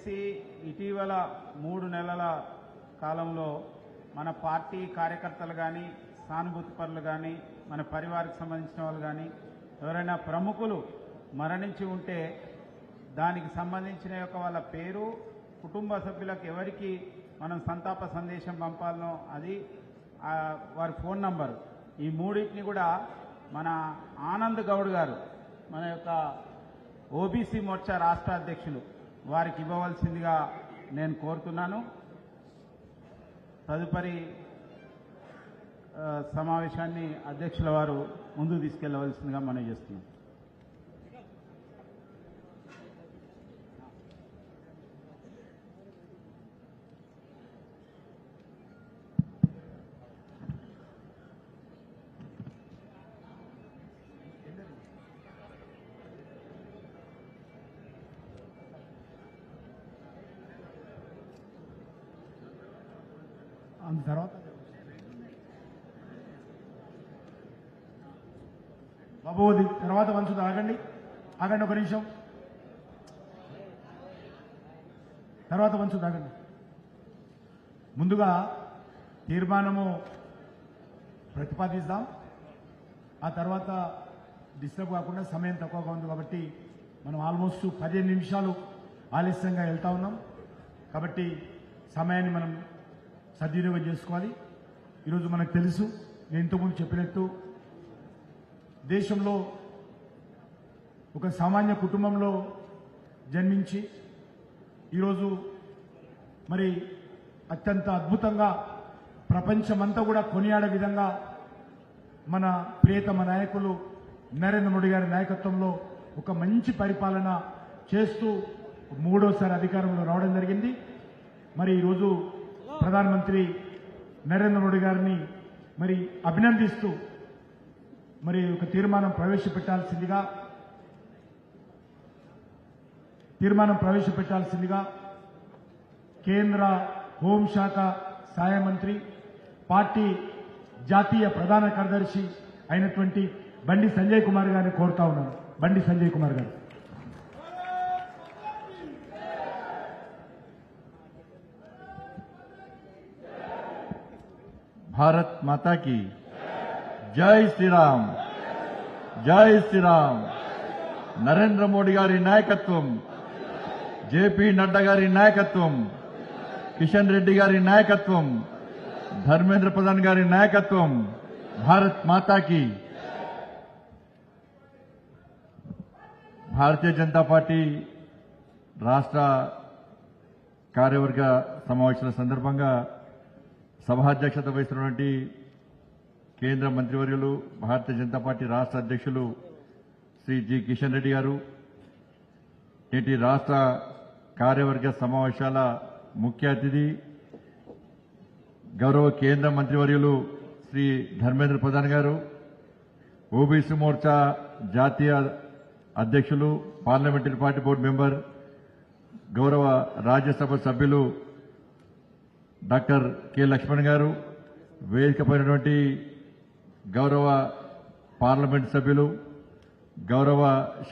చేసి ఇటీవల మూడు నెలల కాలంలో మన పార్టీ కార్యకర్తలు కానీ సానుభూతి పరులు కానీ మన పరివారికి సంబంధించిన వాళ్ళు కానీ ఎవరైనా ప్రముఖులు మరణించి ఉంటే దానికి సంబంధించిన యొక్క వాళ్ళ పేరు కుటుంబ సభ్యులకు ఎవరికి మనం సంతాప సందేశం పంపాలనో అది వారి ఫోన్ నంబరు. ఈ మూడింటిని కూడా మన ఆనంద్ గౌడ్ గారు మన యొక్క ఓబీసీ మోర్చా రాష్ట్ర అధ్యక్షులు వారికి ఇవ్వవలసిందిగా నేను కోరుతున్నాను. తదుపరి సమావేశాన్ని అధ్యక్షుల వారు ముందు తీసుకెళ్ళవలసిందిగా మనం చేస్తున్నాం అందు తర్వాత బాబు అది తర్వాత వంచుదా ఆగండి ఆగండి ఒక నిమిషం. తర్వాత మంచు తాగండి. ముందుగా తీర్మానము ప్రతిపాదిస్తాం. ఆ తర్వాత డిస్టర్బ్ కాకుండా సమయం తక్కువగా ఉంది కాబట్టి మనం ఆల్మోస్ట్ పదిహేను నిమిషాలు ఆలస్యంగా వెళ్తా ఉన్నాం. కాబట్టి సమయాన్ని మనం సద్వినియోగం చేసుకోవాలి. ఈరోజు మనకు తెలుసు నేను ఇంతకుముందు చెప్పినట్టు దేశంలో ఒక సామాన్య కుటుంబంలో జన్మించి ఈరోజు మరి అత్యంత అద్భుతంగా ప్రపంచమంతా కూడా కొనియాడే విధంగా మన ప్రియతమ నాయకులు నరేంద్ర మోడీ గారి నాయకత్వంలో ఒక మంచి పరిపాలన చేస్తూ మూడోసారి అధికారంలో రావడం జరిగింది. మరి ఈరోజు ప్రధానమంత్రి నరేంద్ర మోడీ గారిని మరి అభినందిస్తూ మరి ఒక తీర్మానం ప్రవేశపెట్టాల్సిందిగా తీర్మానం ప్రవేశపెట్టాల్సిందిగా కేంద్ర హోంశాఖ సహాయ మంత్రి పార్టీ జాతీయ ప్రధాన కార్యదర్శి అయినటువంటి బండి సంజయ్ కుమార్ గారిని కోరుతా ఉన్నాను. బండి సంజయ్ కుమార్ గారు. భారత్ మాతాకి జై శ్రీరామ్. జై శ్రీరామ్. నరేంద్ర మోడీ గారి నాయకత్వం జేపీ నడ్డా గారి నాయకత్వం కిషన్ రెడ్డి గారి నాయకత్వం ధర్మేంద్ర ప్రధాన్ గారి నాయకత్వం భారత్ మాతాకి. భారతీయ జనతా పార్టీ రాష్ట్ర కార్యవర్గ సమావేశాల సందర్భంగా సభాధ్యక్షత వహిస్తున్నటువంటి కేంద్ర మంత్రివర్యులు భారతీయ జనతా పార్టీ రాష్ట్ర అధ్యక్షులు శ్రీ జి కిషన్ రెడ్డి గారు నేటి రాష్ట్ర కార్యవర్గ సమావేశాల ముఖ్య అతిథి గౌరవ కేంద్ర మంత్రివర్యులు శ్రీ ధర్మేంద్ర ప్రధాన్ గారు ఓబీసీ మోర్చా జాతీయ అధ్యక్షులు పార్లమెంటరీ పార్టీ బోర్డు మెంబర్ గౌరవ రాజ్యసభ సభ్యులు డాక్టర్ కె లక్ష్మణ్ గారు వేదికపైనటువంటి గౌరవ పార్లమెంట్ సభ్యులు గౌరవ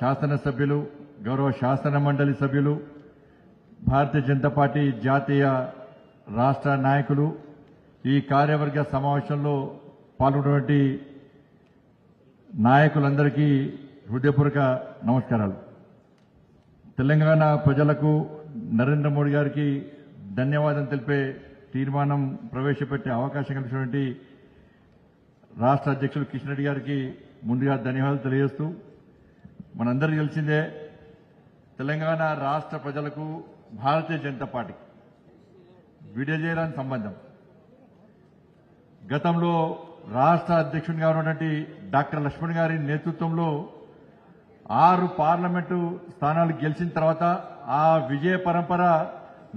శాసన సభ్యులు గౌరవ శాసన మండలి సభ్యులు భారతీయ జనతా పార్టీ జాతీయ రాష్ట్ర నాయకులు ఈ కార్యవర్గ సమావేశంలో పాల్గొన్నటువంటి నాయకులందరికీ హృదయపూర్వక నమస్కారాలు. తెలంగాణ ప్రజలకు నరేంద్ర మోడీ గారికి ధన్యవాదం తెలిపే తీర్మానం ప్రవేశపెట్టే అవకాశం కలిగినటువంటి రాష్ట్ర అధ్యక్షులు కిషన్ రెడ్డి గారికి ముందుగా ధన్యవాదాలు తెలియజేస్తూ మనందరికీ తెలిసిందే తెలంగాణ రాష్ట్ర ప్రజలకు భారతీయ జనతా పార్టీ విడజేయరాని సంబంధం. గతంలో రాష్ట్ర అధ్యక్షునిగా ఉన్నటువంటి డాక్టర్ లక్ష్మణ్ గారి నేతృత్వంలో ఆరు పార్లమెంటు స్థానాలు గెలిచిన తర్వాత ఆ విజయ పరంపర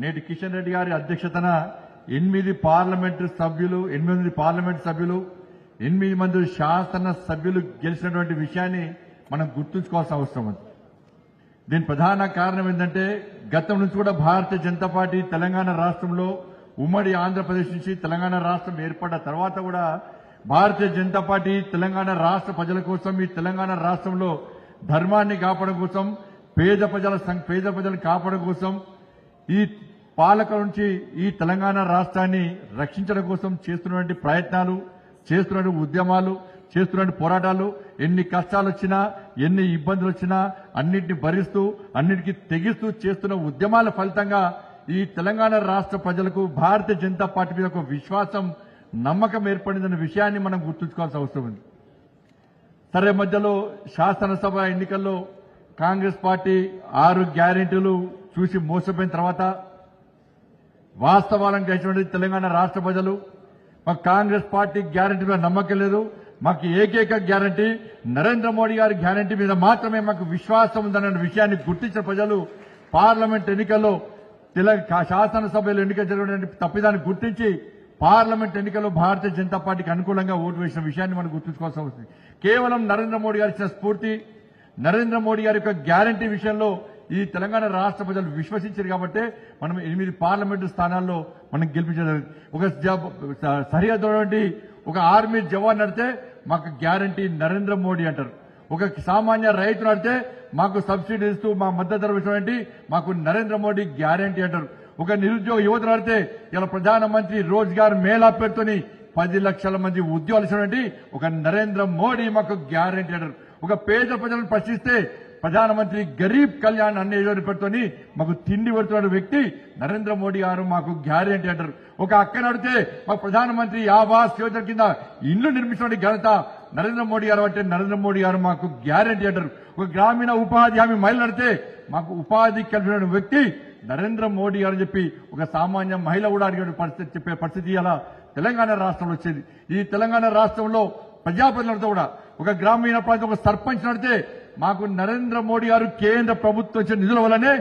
నేటి కిషన్ రెడ్డి గారి అధ్యక్షతన ఎనిమిది పార్లమెంటు సభ్యులు ఎనిమిది పార్లమెంటు సభ్యులు ఎనిమిది మంది శాసన సభ్యులు గెలిచినటువంటి విషయాన్ని మనం గుర్తుంచుకోవాల్సిన అవసరం ఉంది. దీని ప్రధాన కారణం ఏంటంటే గతం నుంచి కూడా భారతీయ జనతా పార్టీ తెలంగాణ రాష్ట్రంలో ఉమ్మడి ఆంధ్రప్రదేశ్ నుంచి తెలంగాణ రాష్ట్రం ఏర్పడ్డ తర్వాత కూడా భారతీయ జనతా పార్టీ తెలంగాణ రాష్ట్ర ప్రజల కోసం ఈ తెలంగాణ రాష్ట్రంలో ధర్మాన్ని కాపాడడం కోసం పేద ప్రజల పేద ప్రజలను కాపాడడం కోసం ఈ పాలక నుంచి ఈ తెలంగాణ రాష్ట్రాన్ని రక్షించడం కోసం చేస్తున్నటువంటి ప్రయత్నాలు చేస్తున్నటువంటి ఉద్యమాలు చేస్తున్న పోరాటాలు ఎన్ని కష్టాలు వచ్చినా ఎన్ని ఇబ్బందులు వచ్చినా అన్నింటిని భరిస్తూ అన్నిటికీ తెగిస్తూ చేస్తున్న ఉద్యమాల ఫలితంగా ఈ తెలంగాణ రాష్ట్ర ప్రజలకు భారతీయ జనతా పార్టీ మీద ఒక విశ్వాసం నమ్మకం ఏర్పడిందన్న విషయాన్ని మనం గుర్తుంచుకోవాల్సిన అవసరం ఉంది. సరే మధ్యలో శాసనసభ ఎన్నికల్లో కాంగ్రెస్ పార్టీ ఆరు గ్యారెంటీలు చూసి మోసపోయిన తర్వాత వాస్తవాలను గ్రహించినటువంటి తెలంగాణ రాష్ట్ర ప్రజలు మాకు కాంగ్రెస్ పార్టీ గ్యారంటీ మీద నమ్మకం లేదు మాకు ఏకైక గ్యారంటీ నరేంద్ర మోడీ గారి గ్యారంటీ మీద మాత్రమే మాకు విశ్వాసం ఉందన్న విషయాన్ని గుర్తించిన ప్రజలు పార్లమెంట్ ఎన్నికల్లో తెలంగాణ శాసనసభలో ఎన్నిక జరిగిన తప్పిదాన్ని గుర్తించి పార్లమెంట్ ఎన్నికల్లో భారతీయ జనతా పార్టీకి అనుకూలంగా ఓటు వేసిన విషయాన్ని మనం గుర్తుంచుకోవాల్సి వస్తుంది కేవలం నరేంద్ర మోడీ గారు ఇచ్చిన స్ఫూర్తి నరేంద్ర మోడీ గారి యొక్క గ్యారంటీ విషయంలో ఈ తెలంగాణ రాష్ట్ర ప్రజలు విశ్వసించారు కాబట్టి మనం ఎనిమిది పార్లమెంటు స్థానాల్లో మనం గెలిపించడం ఒక జ- సరిహద్దు ఒక ఆర్మీ జవాన్ నడితే మాకు గ్యారంటీ నరేంద్ర మోడీ అంటారు. ఒక సామాన్య రైతు అడితే మాకు సబ్సిడీ ఇస్తూ మా మద్దతు ధర ఏంటి? మాకు నరేంద్ర మోడీ గ్యారంటీ అంటారు. ఒక నిరుద్యోగ యువత అడితే ఇలా ప్రధానమంత్రి రోజ్గార్ మేళా పేరుతోని పది లక్షల మంది ఉద్యోగాలు ఇచ్చినటువంటి ఒక నరేంద్ర మోడీ మాకు గ్యారంటీ అంటారు. ఒక పేద ప్రజలను ప్రశ్నిస్తే ప్రధానమంత్రి గరీబ్ కళ్యాణ్ అనే పెట్టుకొని మాకు తిండి పెడుతున్న వ్యక్తి నరేంద్ర మోడీ గారు మాకు గ్యారెంటీ అంటారు. ఒక అక్క నడితే మాకు ప్రధానమంత్రి ఆవాస్ యోజన కింద ఇల్లు నిర్మించిన ఘనత నరేంద్ర మోడీ గారు అంటే నరేంద్ర మోడీ గారు మాకు గ్యారెంటీ అంటారు. ఒక గ్రామీణ ఉపాధి హామీ మహిళ నడితే మాకు ఉపాధి కల్పించిన వ్యక్తి నరేంద్ర మోడీ గారు చెప్పి ఒక సామాన్య మహిళ కూడా అడిగిన పరిస్థితి చెప్పే పరిస్థితి అలా తెలంగాణ రాష్ట్రంలో వచ్చేది. ఈ తెలంగాణ రాష్ట్రంలో ప్రజాప్రతినిధులతో కూడా ఒక గ్రామీణ ప్రాంతం ఒక సర్పంచ్ నడితే మాకు నరేంద్ర మోడీ గారు కేంద్ర ప్రభుత్వం ఇచ్చిన నిధుల వల్లనే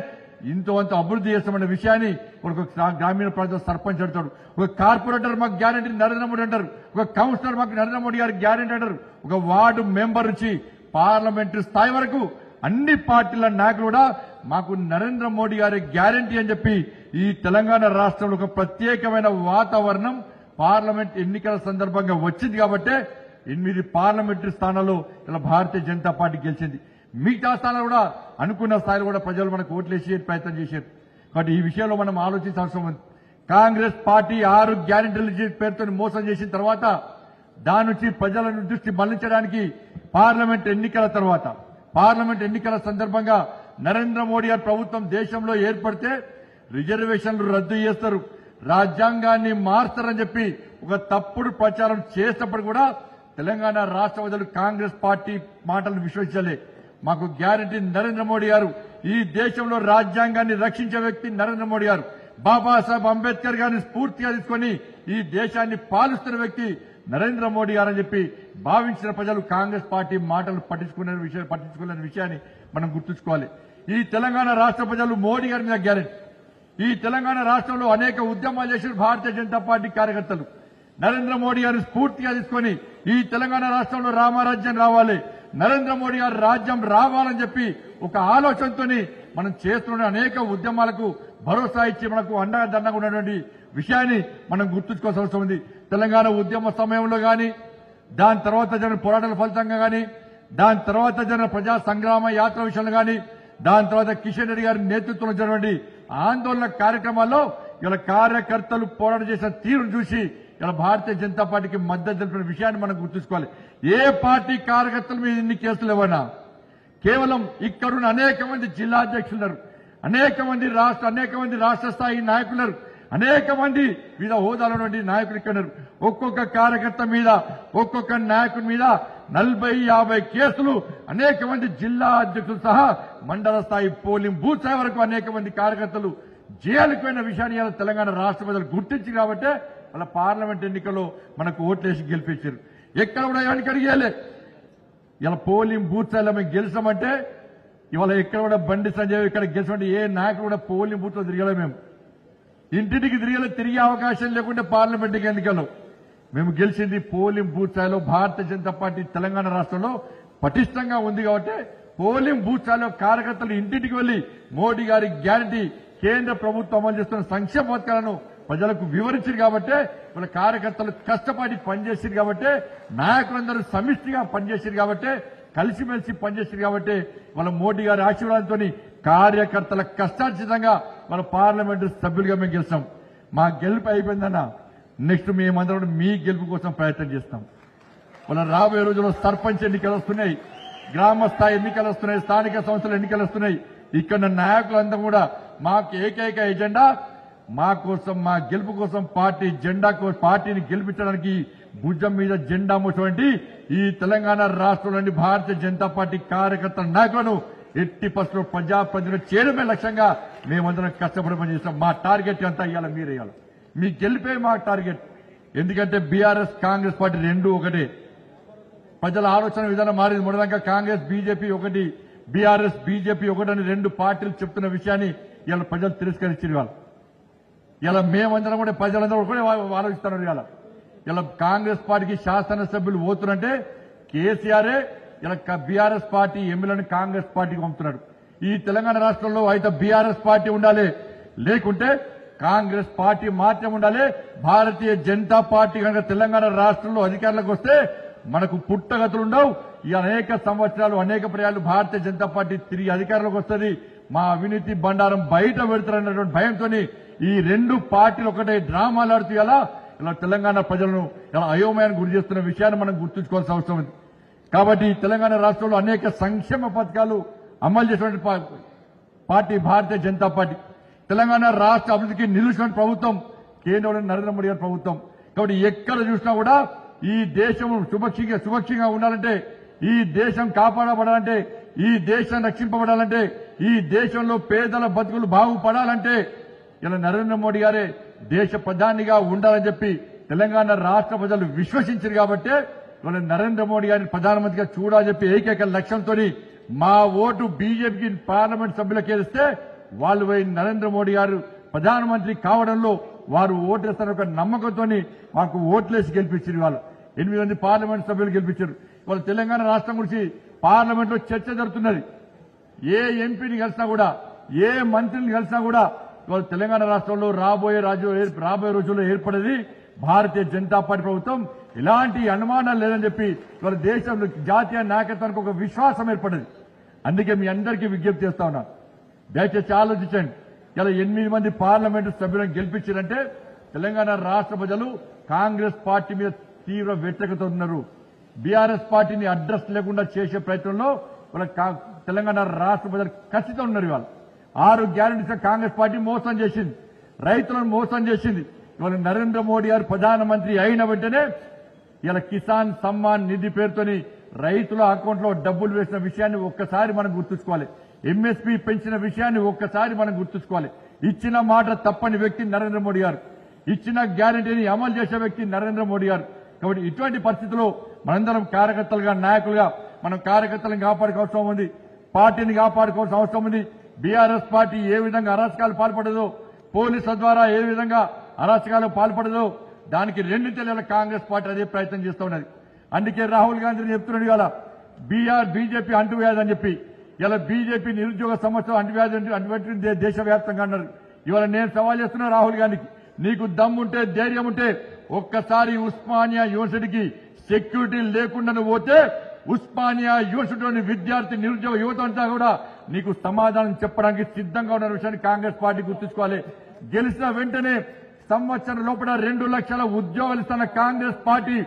ఇంతో అంత అభివృద్ధి చేస్తామన్న విషయాన్ని ఒక గ్రా- గ్రామీణ ప్రాంత సర్పంచ్ అంటాడు ఒక కార్పొరేటర్ మాకు గ్యారంటీ నరేంద్ర మోడీ అంటారు. ఒక కౌన్సిలర్ మాకు నరేంద్ర మోడీ గారు గ్యారంటీ అంటారు. ఒక వార్డు మెంబర్ నుంచి పార్లమెంటరీ స్థాయి వరకు అన్ని పార్టీల నాయకులు కూడా మాకు నరేంద్ర మోడీ గారి గ్యారంటీ అని చెప్పి ఈ తెలంగాణ రాష్ట్రంలో ఒక ప్రత్యేకమైన వాతావరణం పార్లమెంట్ ఎన్నికల సందర్భంగా వచ్చింది కాబట్టి ఎనిమిది పార్లమెంటరీ స్థానాల్లో ఇలా భారతీయ జనతా పార్టీ గెలిచింది. మిగతా స్థానాలు కూడా అనుకున్న స్థాయిలో కూడా ప్రజలు మనకు ఓట్లేసే ప్రయత్నం చేశారు. కాబట్టి ఈ విషయంలో మనం ఆలోచించాల్సిన ఉంది. కాంగ్రెస్ పార్టీ ఆరు గ్యారెంటీల పేరుతో మోసం చేసిన తర్వాత దాని నుంచి ప్రజలను దృష్టి మళ్ళించడానికి పార్లమెంట్ ఎన్నికల తర్వాత పార్లమెంట్ ఎన్నికల సందర్భంగా నరేంద్ర మోడీ గారి ప్రభుత్వం దేశంలో ఏర్పడితే రిజర్వేషన్లు రద్దు చేస్తారు. రాజ్యాంగాన్ని మార్చారని చెప్పి ఒక తప్పుడు ప్రచారం చేసినప్పుడు కూడా తెలంగాణ రాష్ట్ర ప్రజలు కాంగ్రెస్ పార్టీ మాటలను విశ్వసించలే. మాకు గ్యారంటీ నరేంద్ర మోడీ గారు ఈ దేశంలో రాజ్యాంగాన్ని రక్షించే వ్యక్తి నరేంద్ర మోడీ గారు. బాబాసాహెబ్ అంబేద్కర్ గారిని స్ఫూర్తిగా తీసుకుని ఈ దేశాన్ని పాలిస్తున్న వ్యక్తి నరేంద్ర మోడీ గారని చెప్పి భావించిన ప్రజలు కాంగ్రెస్ పార్టీ మాటలు పట్టించుకునే విషయం పట్టించుకునే విషయాన్ని మనం గుర్తుంచుకోవాలి. ఈ తెలంగాణ రాష్ట్ర ప్రజలు మోడీ గారి మీద గ్యారెంటీ. ఈ తెలంగాణ రాష్ట్రంలో అనేక ఉద్యమాలు చేసిన భారతీయ జనతా పార్టీ కార్యకర్తలు. నరేంద్ర మోడీ గారు స్ఫూర్తిగా తీసుకొని ఈ తెలంగాణ రాష్ట్రంలో రామరాజ్యం రావాలి. నరేంద్ర మోడీ గారు రాజ్యం రావాలని చెప్పి ఒక ఆలోచనతోని మనం చేస్తున్న అనేక ఉద్యమాలకు భరోసా ఇచ్చి మనకు అండగా దండగా ఉన్నటువంటి విషయాన్ని మనం గుర్తుంచుకోవాల్సిన అవసరం ఉంది. తెలంగాణ ఉద్యమ సమయంలో గాని దాని తర్వాత జరిగిన పోరాటాల ఫలితంగా గాని దాని తర్వాత జరిగిన ప్రజా సంగ్రామ యాత్ర విషయంలో గాని దాని తర్వాత కిషన్ రెడ్డి గారి నేతృత్వంలో జరిగినటువంటి ఆందోళన కార్యక్రమాల్లో ఇలా కార్యకర్తలు పోరాటం చేసిన తీరును చూసి ఇలా భారతీయ జనతా పార్టీకి మద్దతు తెలిపిన విషయాన్ని మనం గుర్తుంచుకోవాలి. ఏ పార్టీ కార్యకర్తల మీద ఇన్ని కేసులు ఇవ్వనా కేవలం ఇక్కడున్న అనేక మంది జిల్లా అధ్యక్షులున్నారు. అనేక మంది రాష్ట్ర అనేక మంది రాష్ట్ర స్థాయి నాయకులు అనేక మంది వివిధ హోదాలో నాయకులు ఇక్కడ ఉన్నారు. ఒక్కొక్క కార్యకర్త మీద ఒక్కొక్క నాయకుడి మీద నలభై యాభై కేసులు అనేక మంది జిల్లా అధ్యక్షులు సహా మండల స్థాయి పోలింగ్ బూత్ స్థాయి వరకు అనేక మంది కార్యకర్తలు జైలుకు పోయిన విషయాన్ని తెలంగాణ రాష్ట్ర ప్రజలు గుర్తించి కాబట్టే అలా పార్లమెంట్ ఎన్నికల్లో మనకు ఓట్లేసి గెలిపించారు. ఎక్కడ కూడా ఎవరికి అడిగేలే ఇలా పోలింగ్ బూత్ మేము గెలిచామంటే ఇవాళ ఎక్కడ కూడా బండి సంజయ్ ఇక్కడ గెలిచామంటే ఏ నాయకుడు కూడా పోలింగ్ బూత్లో తిరగలే మేము. ఇంటింటికి తిరిగేలా తిరిగే అవకాశం లేకుంటే పార్లమెంట్ ఎన్నికలు మేము గెలిచింది పోలింగ్ బూత్ స్థాయిలో భారతీయ జనతా పార్టీ తెలంగాణ రాష్ట్రంలో పటిష్టంగా ఉంది కాబట్టి పోలింగ్ బూత్ స్థాయిలో కార్యకర్తలు ఇంటింటికి వెళ్ళి మోడీ గారి గ్యారంటీ కేంద్ర ప్రభుత్వం అమలు చేస్తున్న సంక్షేమ పథకాలను ప్రజలకు వివరించారు కాబట్టి వాళ్ళ కార్యకర్తలు కష్టపడి పనిచేసారు కాబట్టి నాయకులందరూ సమిష్టిగా పనిచేసారు కాబట్టి కలిసిమెలిసి పనిచేసారు కాబట్టి వాళ్ళ మోడీ గారి ఆశీర్వాదంతో కార్యకర్తల కష్టార్జితంగా మన పార్లమెంటు సభ్యులుగా మేము గెలిచాం మా గెలుపు అయిపోయిందన్న నెక్స్ట్ మేమందరం మీ గెలుపు కోసం ప్రయత్నం చేస్తాం. మన రాబోయే రోజుల్లో సర్పంచ్ ఎన్నికలు వస్తున్నాయి గ్రామ స్థాయి ఎన్నికలు వస్తున్నాయి స్థానిక సంస్థల ఎన్నికలు వస్తున్నాయి. ఇక్కడ నాయకులందరూ కూడా మాకు ఏకైక ఎజెండా మా కోసం మా గెలుపు కోసం పార్టీ జెండా పార్టీని గెలిపించడానికి భుజం మీద జెండా మోసినటువంటి ఈ తెలంగాణ రాష్ట్రంలోని భారతీయ జనతా పార్టీ కార్యకర్తల నాయకులను ఎట్టి పసులు ప్రజాప్రతినిధులు చేయడమే లక్ష్యంగా మేమందరం కష్టపడి పనిచేస్తాం. మా టార్గెట్ అంతా ఇవ్వాలి మీరేయాలి మీ గెలిపే మా టార్గెట్. ఎందుకంటే బీఆర్ఎస్ కాంగ్రెస్ పార్టీ రెండు ఒకటే. ప్రజల ఆలోచన విధానం మారింది. మొదలంగా కాంగ్రెస్ బీజేపీ ఒకటి బీఆర్ఎస్ బీజేపీ ఒకటని రెండు పార్టీలు చెప్తున్న విషయాన్ని ఇవాళ ప్రజలు తిరస్కరించిన వాళ్ళు ఇలా మేమందరం కూడా ప్రజలందరూ కూడా ఆలోచిస్తున్నారు ఇలా ఇలా కాంగ్రెస్ పార్టీకి శాసనసభ్యులు పోతున్నంటే కేసీఆరే ఇలా బీఆర్ఎస్ పార్టీ ఎమ్మెల్యేని కాంగ్రెస్ పార్టీకి పంపుతున్నాడు ఈ తెలంగాణ రాష్ట్రంలో అయితే బీఆర్ఎస్ పార్టీ ఉండాలి. లేకుంటే కాంగ్రెస్ పార్టీ మాత్రం ఉండాలి. భారతీయ జనతా పార్టీ కనుక తెలంగాణ రాష్ట్రంలో అధికారంలోకి వస్తే మనకు పుట్టగతులు ఉండవు. ఈ అనేక సంవత్సరాలు అనేక ప్రయాలు భారతీయ జనతా పార్టీ తిరిగి అధికారంలోకి వస్తుంది. మా అవినీతి బండారం బయట పెడతారన్నటువంటి భయంతో ఈ రెండు పార్టీలు ఒకటే డ్రామాలు ఆడుతూ ఎలా? ఇలా తెలంగాణ ప్రజలను ఇలా అయోమయానికి గురి చేస్తున్న విషయాన్ని మనం గుర్తుంచుకోవాల్సిన అవసరం ఉంది. కాబట్టి తెలంగాణ రాష్ట్రంలో అనేక సంక్షేమ పథకాలు అమలు చేసినటువంటి పార్టీ భారతీయ జనతా పార్టీ. తెలంగాణ రాష్ట్ర అభివృద్ధికి నిలుచున్న ప్రభుత్వం కేంద్రంలో నరేంద్ర మోడీ గారి ప్రభుత్వం. కాబట్టి ఎక్కడ చూసినా కూడా ఈ దేశం సుభక్షంగా సుభక్షంగా ఉండాలంటే ఈ దేశం కాపాడబడాలంటే ఈ దేశం రక్షింపబడాలంటే ఈ దేశంలో పేదల బతుకులు బాగుపడాలంటే ఇలా నరేంద్ర మోడీ గారే దేశ ప్రధానిగా ఉండాలని చెప్పి తెలంగాణ రాష్ట్ర ప్రజలు విశ్వసించారు కాబట్టి ఇవాళ నరేంద్ర మోడీ గారిని ప్రధానమంత్రిగా చూడాలని చెప్పి ఏకైక లక్ష్యంతో మా ఓటు బీజేపీకి పార్లమెంట్ సభ్యులకు వేస్తే వాళ్ళు పోయి నరేంద్ర మోడీ గారు ప్రధానమంత్రి కావడంలో వారు ఓటేస్తారని ఒక నమ్మకంతో మాకు ఓట్లేసి గెలిపించారు వాళ్ళు ఎనిమిది మంది పార్లమెంట్ సభ్యులు గెలిపించారు. వాళ్ళు తెలంగాణ రాష్ట్రం గురించి పార్లమెంట్లో చర్చ జరుగుతున్నది. ఏ ఎంపీని కలిసినా కూడా ఏ మంత్రిని కలిసినా కూడా తెలంగాణ రాష్ట్రంలో రాబోయే రాజు రాబోయే రోజుల్లో ఏర్పడేది భారతీయ జనతా పార్టీ ప్రభుత్వం. ఎలాంటి అనుమానాలు లేదని చెప్పి ఇవాళ దేశంలో జాతీయ నాయకత్వానికి ఒక విశ్వాసం ఏర్పడింది. అందుకే మీ అందరికీ విజ్ఞప్తి చేస్తా ఉన్నా. దయచేసి ఆలోచించండి. ఇలా ఎనిమిది మంది పార్లమెంటు సభ్యులను గెలిపించారంటే తెలంగాణ రాష్ట్ర ప్రజలు కాంగ్రెస్ పార్టీ మీద తీవ్ర వ్యతిరేకత ఉన్నారు. బీఆర్ఎస్ పార్టీని అడ్రస్ లేకుండా చేసే ప్రయత్నంలో వాళ్ళ కా- తెలంగాణ రాష్ట్ర ప్రజలు ఖచ్చితంగా ఉన్నారు ఇవాళ. ఆరు గ్యారంటీస్ కాంగ్రెస్ పార్టీ మోసం చేసింది. రైతులను మోసం చేసింది. ఇవాళ నరేంద్ర మోడీ గారు ప్రధానమంత్రి అయిన వెంటనే ఇలా కిసాన్ సమ్మాన్ నిధి పేరుతోని రైతుల అకౌంట్లో డబ్బులు వేసిన విషయాన్ని ఒక్కసారి మనం గుర్తుంచుకోవాలి. ఎంఎస్పీ పెంచిన విషయాన్ని ఒక్కసారి మనం గుర్తుంచుకోవాలి. ఇచ్చిన మాట తప్పని వ్యక్తి నరేంద్ర మోడీ గారు. ఇచ్చిన గ్యారంటీని అమలు చేసే వ్యక్తి నరేంద్ర మోడీ గారు. కాబట్టి ఇటువంటి పరిస్థితుల్లో మనందరం కార్యకర్తలుగా నాయకులుగా మనం కార్యకర్తలను కాపాడుకోవాల్సిన అవసరం ఉంది. పార్టీని కాపాడుకోవాల్సిన అవసరం ఉంది. బీఆర్ఎస్ పార్టీ ఏ విధంగా అరాచకాలు పాల్పడదో పోలీసుల ద్వారా ఏ విధంగా అరాచకాలు పాల్పడదో దానికి రెండు తెలియాల కాంగ్రెస్ పార్టీ అదే ప్రయత్నం చేస్తూ ఉన్నది. అందుకే రాహుల్ గాంధీ చెప్తున్నాడు ఇవాళ బీఆర్ బీజేపీ అంటువ్యాధి అని చెప్పి. ఇలా బీజేపీ నిరుద్యోగ సమస్య అంటువ్యాధి అంటుపెట్టింది దేశవ్యాప్తంగా అన్నారు. ఇవాళ నేను సవాల్ చేస్తున్నా రాహుల్ గాంధీకి. నీకు దమ్ముంటే ధైర్యం ఉంటే ఒక్కసారి ఉస్మానియా యూనివర్సిటీకి సెక్యూరిటీ లేకుండా పోతే ఉస్మానియా యూనివర్సిటీలోని విద్యార్థి నిరుద్యోగ యువత అంతా కూడా నీకు సమాధానం చెప్పడానికి సిద్ధంగా ఉన్న విషయాన్ని కాంగ్రెస్ పార్టీ గుర్తుంచుకోవాలి. గెలిచిన వెంటనే సంవత్సరం లోపల రెండు లక్షల ఉద్యోగాలు ఇస్తున్న కాంగ్రెస్ పార్టీ.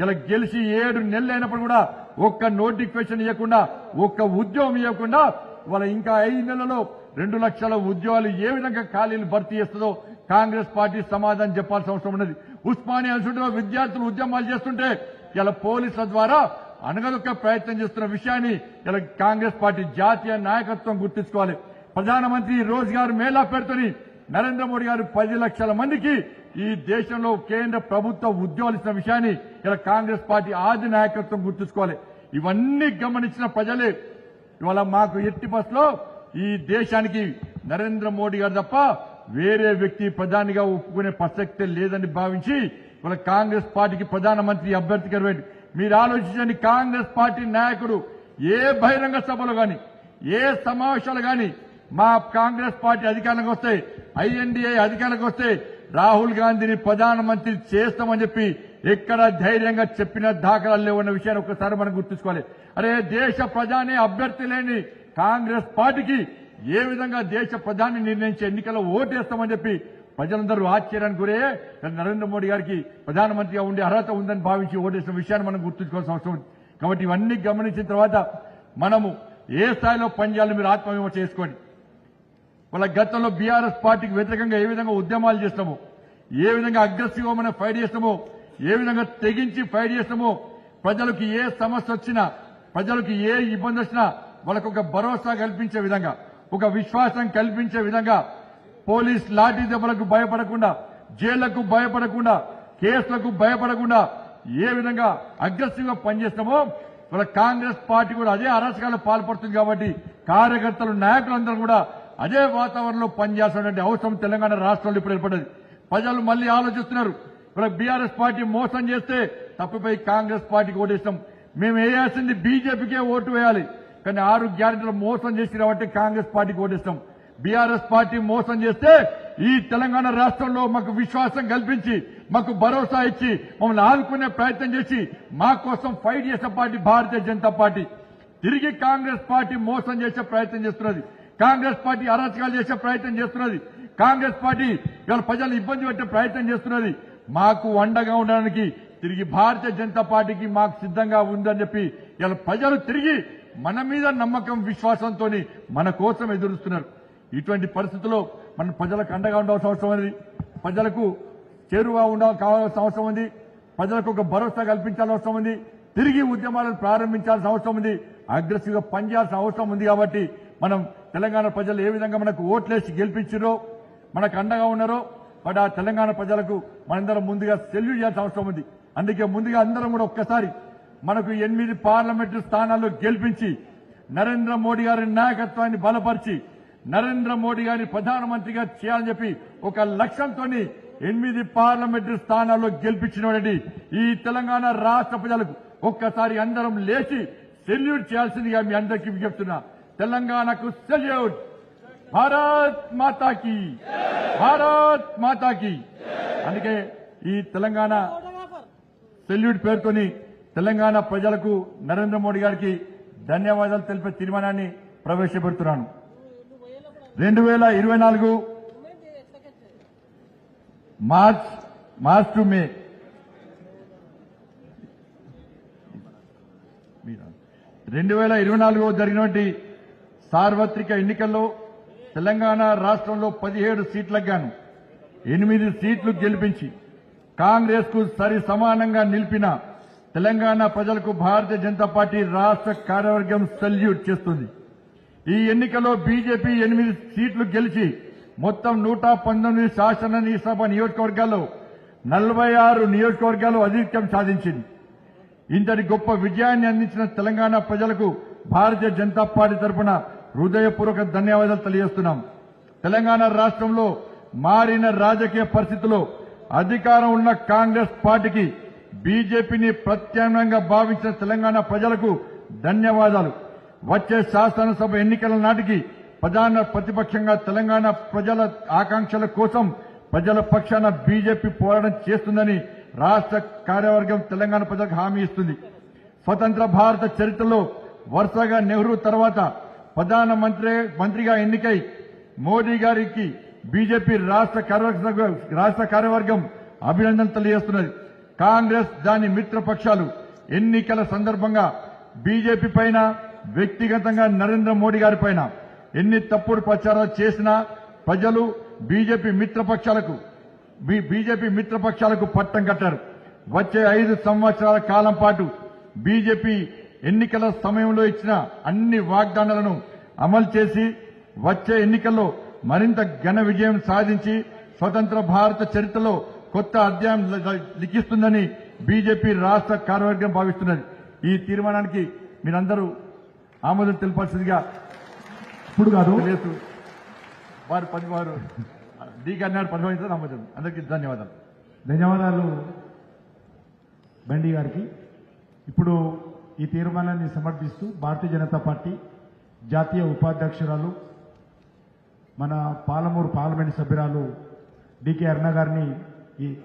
ఇలా గెలిచి ఏడు నెలలు అయినప్పుడు కూడా ఒక్క నోటిఫికేషన్ ఇవ్వకుండా ఒక్క ఉద్యోగం ఇవ్వకుండా వాళ్ళ ఇంకా ఐదు నెలలో రెండు లక్షల ఉద్యోగాలు ఏ విధంగా ఖాళీలు భర్తీ చేస్తుందో కాంగ్రెస్ పార్టీ సమాధానం చెప్పాల్సిన అవసరం ఉన్నది. ఉస్మానియా ఇన్స్టిట్యూట్లో విద్యార్థులు ఉద్యమాలు చేస్తుంటే ఇలా పోలీసుల ద్వారా అనగదొక్క ప్రయత్నం చేస్తున్న విషయాన్ని ఇలా కాంగ్రెస్ పార్టీ జాతీయ నాయకత్వం గుర్తుంచుకోవాలి. ప్రధానమంత్రి రోజ్గార్ మేళా పేరుతోని నరేంద్ర మోడీ గారు పది లక్షల మందికి ఈ దేశంలో కేంద్ర ప్రభుత్వ ఉద్యోగాలు ఇచ్చిన విషయాన్ని ఇలా కాంగ్రెస్ పార్టీ ఆది నాయకత్వం గుర్తుంచుకోవాలి. ఇవన్నీ గమనించిన ప్రజలే ఇవాళ మాకు ఎట్టి బస్సులో ఈ దేశానికి నరేంద్ర మోడీ గారు తప్ప వేరే వ్యక్తి ప్రధానిగా ఒప్పుకునే ప్రసక్తే లేదని భావించి ఇవాళ కాంగ్రెస్ పార్టీకి ప్రధానమంత్రి అభ్యర్థిగా వేయండి మీరు ఆలోచించండి కాంగ్రెస్ పార్టీ నాయకుడు ఏ బహిరంగ సభలు గాని ఏ సమావేశాలు గాని మా కాంగ్రెస్ పార్టీ అధికారంలోకి వస్తే ఐఎన్డీఏ అధికారంలోకి వస్తే రాహుల్ గాంధీని ప్రధానమంత్రి చేస్తామని చెప్పి ఎక్కడ ధైర్యంగా చెప్పిన దాఖలాలు లేవన్న విషయాన్ని ఒకసారి మనం గుర్తుంచుకోవాలి. అరే దేశ ప్రధాని అభ్యర్థి లేని కాంగ్రెస్ పార్టీకి ఏ విధంగా దేశ ప్రధాని నిర్ణయించే ఎన్నికల్లో ఓటేస్తామని చెప్పి ప్రజలందరూ ఆశ్చర్యానికి గురే నరేంద్ర మోడీ గారికి ప్రధానమంత్రిగా ఉండే అర్హత ఉందని భావించి ఓటేసిన విషయాన్ని మనం గుర్తుంచుకోవాల్సిన అవసరం కాబట్టి ఇవన్నీ గమనించిన తర్వాత మనము ఏ స్థాయిలో పనిచేయాలో మీరు ఆత్మవిమర్శ చేసుకోండి. వాళ్ళ గతంలో బీఆర్ఎస్ పార్టీకి వ్యతిరేకంగా ఏ విధంగా ఉద్యమాలు చేస్తామో ఏ విధంగా అగ్రెసివ్గా మనం ఫైట్ చేస్తామో ఏ విధంగా తెగించి ఫైట్ చేస్తామో ప్రజలకు ఏ సమస్య వచ్చినా ప్రజలకు ఏ ఇబ్బంది వచ్చినా వాళ్ళకు ఒక భరోసా కల్పించే విధంగా ఒక విశ్వాసం కల్పించే విధంగా పోలీస్ లాఠీ దెబ్బలకు భయపడకుండా జైళ్ళకు భయపడకుండా కేసులకు భయపడకుండా ఏ విధంగా అగ్రెసివ్గా పనిచేస్తామో వాళ్ళ కాంగ్రెస్ పార్టీ కూడా అదే అరాచకాలు పాల్పడుతుంది కాబట్టి కార్యకర్తలు నాయకులందరూ కూడా అదే వాతావరణంలో పనిచేస్తున్నటువంటి అవసరం తెలంగాణ రాష్ట్రంలో ఇప్పుడు ఏర్పడింది. ప్రజలు మళ్ళీ ఆలోచిస్తున్నారు. ఇప్పుడు బీఆర్ఎస్ పార్టీ మోసం చేస్తే తప్పిపోయి కాంగ్రెస్ పార్టీకి ఓటేస్తాం. మేము వేయాల్సింది బీజేపీకే ఓటు వేయాలి. కానీ ఆరు గ్యారెంటీలు మోసం చేసి కాబట్టి కాంగ్రెస్ పార్టీకి ఓటేస్తాం. బీఆర్ఎస్ పార్టీ మోసం చేస్తే ఈ తెలంగాణ రాష్ట్రంలో మాకు విశ్వాసం కల్పించి మాకు భరోసా ఇచ్చి మమ్మల్ని ఆదుకునే ప్రయత్నం చేసి మా కోసం ఫైట్ చేసే పార్టీ భారతీయ జనతా పార్టీ. తిరిగి కాంగ్రెస్ పార్టీ మోసం చేసే ప్రయత్నం చేస్తున్నది. కాంగ్రెస్ పార్టీ అరాచకాలు చేసే ప్రయత్నం చేస్తున్నది. కాంగ్రెస్ పార్టీ ఇవాళ ప్రజలను ఇబ్బంది పెట్టే ప్రయత్నం చేస్తున్నది. మాకు అండగా ఉండడానికి తిరిగి భారతీయ జనతా పార్టీకి మాకు సిద్ధంగా ఉందని చెప్పి ఇలా ప్రజలు తిరిగి మన మీద నమ్మకం విశ్వాసంతో మన కోసం ఎదురుస్తున్నారు. ఇటువంటి పరిస్థితుల్లో మనం ప్రజలకు అండగా ఉండాల్సిన అవసరం ఉంది. ప్రజలకు చేరువా ఉండ కావాల్సిన అవసరం ఉంది. ప్రజలకు ఒక భరోసా కల్పించాల్సిన అవసరం ఉంది. తిరిగి ఉద్యమాలను ప్రారంభించాల్సిన అవసరం ఉంది. అగ్రెసివ్గా పనిచేయాల్సిన అవసరం ఉంది కాబట్టి మనం తెలంగాణ ప్రజలు ఏ విధంగా మనకు ఓట్లేసి గెలిపించారో మనకు అండగా ఉన్నారో బట్ ఆ తెలంగాణ ప్రజలకు మనందరం ముందుగా సెల్యూట్ చేయాల్సిన అవసరం ఉంది. అందుకే ముందుగా అందరం కూడా ఒక్కసారి మనకు ఎనిమిది పార్లమెంటు స్థానాల్లో గెలిపించి నరేంద్ర మోడీ గారి నాయకత్వాన్ని బలపరిచి నరేంద్ర మోడీ గారిని ప్రధానమంత్రిగా చేయాలని చెప్పి ఒక లక్ష్యంతో ఎనిమిది పార్లమెంటు స్థానాల్లో గెలిపించినటువంటి ఈ తెలంగాణ రాష్ట్ర ప్రజలకు ఒక్కసారి అందరం లేచి సెల్యూట్ చేయాల్సిందిగా మీ అందరికీ చెప్తున్నా తెలంగాణకు సెల్యూట్! భారత్ మాతాకి! భారత్ మాతాకి! అందుకే ఈ తెలంగాణ సెల్యూట్ పేరుతోని తెలంగాణ ప్రజలకు నరేంద్ర మోడీ గారికి ధన్యవాదాలు తెలిపే తీర్మానాన్ని ప్రవేశపెడుతున్నాను. రెండు వేల ఇరవై నాలుగు మార్చ్ మార్చ్ టు మే. రెండు వేల ఇరవై నాలుగులో జరిగినటువంటి సార్వత్రిక ఎన్నికల్లో తెలంగాణ రాష్ట్రంలో పదిహేడు సీట్లకు గాను ఎనిమిది సీట్లు గెలిపించి కాంగ్రెస్కు సరి సమానంగా నిలిపిన తెలంగాణ ప్రజలకు భారతీయ జనతా పార్టీ రాష్ట్ర కార్యవర్గం సల్యూట్ చేస్తుంది. ఈ ఎన్నికలో బీజేపీ ఎనిమిది సీట్లు గెలిచి మొత్తం నూట పంతొమ్మిది శాసనసభ నియోజకవర్గాల్లో నలభై ఆరు నియోజకవర్గాలు అధిక్యం సాధించింది. ఇంతటి గొప్ప విజయాన్ని అందించిన తెలంగాణ ప్రజలకు భారతీయ జనతా పార్టీ తరఫున హృదయపూర్వక ధన్యవాదాలు తెలియజేస్తున్నాం. తెలంగాణ రాష్ట్రంలో మారిన రాజకీయ పరిస్థితుల్లో అధికారం ఉన్న కాంగ్రెస్ పార్టీకి బీజేపీని ప్రత్యామ్నాయంగా భావించిన తెలంగాణ ప్రజలకు ధన్యవాదాలు. వచ్చే శాసనసభ ఎన్నికల నాటికి ప్రధాన ప్రతిపక్షంగా తెలంగాణ ప్రజల ఆకాంక్షల కోసం ప్రజల పక్షాన బీజేపీ పోరాటం చేస్తుందని రాష్ట్ర కార్యవర్గం తెలంగాణ ప్రజలకు హామీ ఇస్తుంది. స్వతంత్ర భారత చరిత్రలో వరుసగా నెహ్రూ తర్వాత ప్రధాన మంత్రి మంత్రిగా ఎన్నికై మోడీ గారికి బీజేపీ రాష్ట్ర కార్యవర్గ రాష్ట్ర కార్యవర్గం అభినందన తెలియజేస్తున్నది. కాంగ్రెస్ దాని మిత్రపక్షాలు. ఎన్నికల సందర్భంగా బీజేపీ పైన వ్యక్తిగతంగా నరేంద్ర మోడీ గారి పైన ఎన్ని తప్పుడు ప్రచారాలు చేసినా ప్రజలు బీజేపీ మిత్రపక్షాలకు బీజేపీ మిత్రపక్షాలకు పట్టం కట్టారు. వచ్చే ఐదు సంవత్సరాల కాలం పాటు బీజేపీ ఎన్నికల సమయంలో ఇచ్చిన అన్ని వాగ్దానాలను అమలు చేసి వచ్చే ఎన్నికల్లో మరింత ఘన విజయం సాధించి స్వతంత్ర భారత చరిత్రలో కొత్త అధ్యాయం లిఖిస్తుందని బీజేపీ రాష్ట్ర కార్యవర్గం భావిస్తున్నది. ఈ తీర్మానానికి మీరందరూ ఆమోదం తెలపాల్సిందిగా ఇప్పుడు కాదు. తెలియజేస్తూ వారు పది వారు డి గారు పదవి ఆమోదం. అందరికీ ధన్యవాదాలు. ధన్యవాదాలు బండి గారికి. ఇప్పుడు ఈ తీర్మానాన్ని సమర్పిస్తూ భారతీయ జనతా పార్టీ జాతీయ ఉపాధ్యక్షురాలు మన పాలమూరు పార్లమెంట్ సభ్యురాలు డికే అరుణ గారిని ఈ